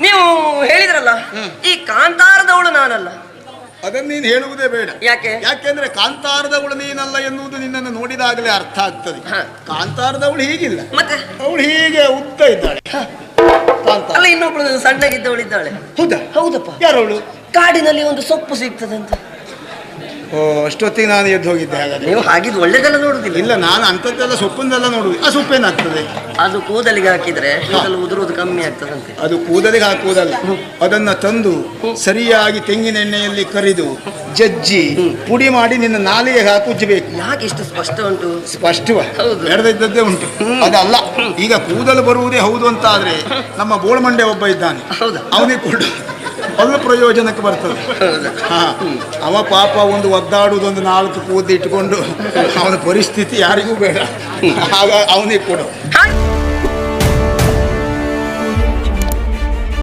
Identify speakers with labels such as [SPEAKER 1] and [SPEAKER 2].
[SPEAKER 1] ನೀವು ಹೇಳಿದ್ರಲ್ಲ ಈ ಕಾಂತಾರದವಳು ನಾನಲ್ಲ.
[SPEAKER 2] ಅದನ್ನ ನೀನು ಹೇಳುವುದೇ ಬೇಡ.
[SPEAKER 1] ಯಾಕೆ?
[SPEAKER 2] ಯಾಕೆಂದ್ರೆ ಕಾಂತಾರದವಳು ನೀನಲ್ಲ ಎನ್ನುವುದು ನಿನ್ನನ್ನು ನೋಡಿದಾಗಲೇ ಅರ್ಥ ಆಗ್ತದೆ. ಕಾಂತಾರದವಳು ಹೀಗಿಲ್ಲ.
[SPEAKER 1] ಮತ್ತೆ?
[SPEAKER 2] ಅವಳು ಹೀಗೆ ಉದ್ದ ಇದ್ದಾಳೆ. ಕಾಂತಾರ.
[SPEAKER 1] ಅಲ್ಲ ಇನ್ನೊಬ್ಳು ಸಣ್ಣಗಿದ್ದವಳಿದ್ದಾಳೆ
[SPEAKER 2] ಹೌದಾ?
[SPEAKER 1] ಹೌದಪ್ಪ.
[SPEAKER 2] ಯಾರವಳು?
[SPEAKER 1] ಕಾಡಿನಲ್ಲಿ ಒಂದು ಸೊಪ್ಪು ಸಿಗ್ತದಂತ.
[SPEAKER 2] ಓ ಅಷ್ಟೊತ್ತಿಗೆ ನಾನು ಎದ್ದು ಹೋಗಿದ್ದೆ ಹಾಗಾದ್ರೆ.
[SPEAKER 1] ನೀವು ಹಾಗಿದ್ದು ಒಳ್ಳೇದೆಲ್ಲ ನೋಡುದಿಲ್ಲ.
[SPEAKER 2] ಇಲ್ಲ ನಾನು ಅಂಥದ್ದೆಲ್ಲ ಸೊಪ್ಪನ್ನೆಲ್ಲ ನೋಡುದು ಆ ಸೊಪ್ಪೇನಾಗ್ತದೆ?
[SPEAKER 1] ಅದು ಕೂದಲಿಗೆ ಹಾಕಿದ್ರೆ ಕೂದಲು ಉದುರುವುದು ಕಮ್ಮಿ ಆಗ್ತದಂತೆ.
[SPEAKER 2] ಅದು ಕೂದಲಿಗೆ ಹಾಕುವುದಲ್ಲ. ಅದನ್ನ ತಂದು ಸರಿಯಾಗಿ ತೆಂಗಿನೆಣ್ಣೆಯಲ್ಲಿ ಕರಿದು ಜಜ್ಜಿ ಪುಡಿ ಮಾಡಿ ನಿನ್ನ ನಾಲಿಗೆ ಹಾಕುಜ್ಬೇಕು ಉಜ್ಜಬೇಕು.
[SPEAKER 1] ಯಾಕೆ ಇಷ್ಟು ಸ್ಪಷ್ಟ ಉಂಟು?
[SPEAKER 2] ಸ್ಪಷ್ಟವ? ಉಂಟು. ಅದಲ್ಲ ಈಗ ಕೂದಲು ಬರುವುದೇ ಹೌದು ಅಂತ ಆದ್ರೆ ನಮ್ಮ ಬೋಳಮಂಡೆ ಒಬ್ಬ ಇದ್ದಾನೆ.
[SPEAKER 1] ಹೌದಾ?
[SPEAKER 2] ಅವನಿಗೆ ಕೂಡ ಅದು ಪ್ರಯೋಜನಕ್ಕೆ ಬರ್ತದೆ? ಹಾ. ಅವ ಪಾಪ ಒಂದು ಒದ್ದಾಡುವುದೊಂದು ನಾಲ್ಕು ಕೂದಲು ಇಟ್ಟುಕೊಂಡು ಅವನ ಪರಿಸ್ಥಿತಿ ಯಾರಿಗೂ ಬೇಡ. ಆಗ ಅವನಿಗೆ ಕೊಡು